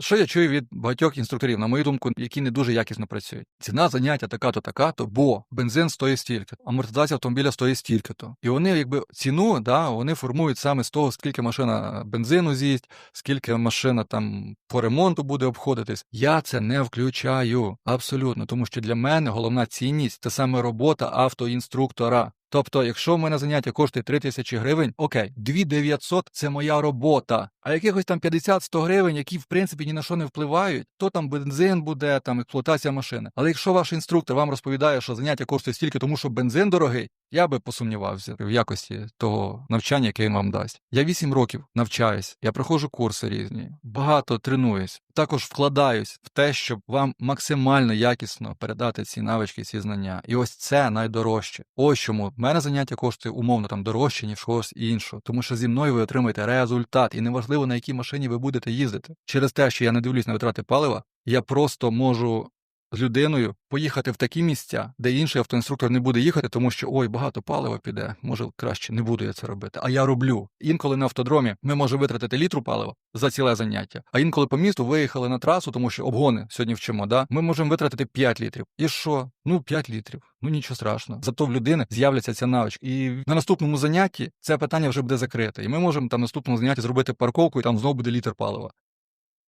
Що я чую від багатьох інструкторів, на мою думку, які не дуже якісно працюють. Ціна заняття така-то, така-то, бо бензин стоїть стільки, амортизація автомобіля стоїть стільки-то. І вони, якби ціну, да, вони формують саме з того, скільки машина бензину з'їсть, скільки машина там по ремонту буде обходитись. Я це не включаю абсолютно, тому що для мене головна цінність це саме робота автоінструктора. Тобто, якщо в мене заняття коштує 3 тисячі гривень, окей, 2900 – це моя робота. А якихось там 50-100 гривень, які в принципі ні на що не впливають, то там бензин буде, там експлуатація машини. Але якщо ваш інструктор вам розповідає, що заняття коштує стільки, тому що бензин дорогий, я би посумнівався в якості того навчання, яке він вам дасть. Я 8 років навчаюсь, я проходжу курси різні, багато тренуюсь, також вкладаюсь в те, щоб вам максимально якісно передати ці навички, ці знання. І ось це найдорожче. Ось чому в мене заняття коштує умовно там дорожче, ніж когось іншого, тому що зі мною ви отримаєте результат, і неважливо на якій машині ви будете їздити. Через те, що я не дивлюсь на витрати палива, я просто можу з людиною поїхати в такі місця, де інший автоінструктор не буде їхати, тому що ой, багато палива піде, може краще не буду я це робити. А я роблю. Інколи на автодромі ми можемо витратити літру палива за ціле заняття. А інколи по місту виїхали на трасу, тому що обгони сьогодні вчимо. Да? Ми можемо витратити 5 літрів. І що? Ну 5 літрів. Ну нічого страшного. Зато в людини з'являться ця навичка. І на наступному занятті це питання вже буде закрите. І ми можемо там на наступному занятті зробити парковку, і там знову буде літр палива.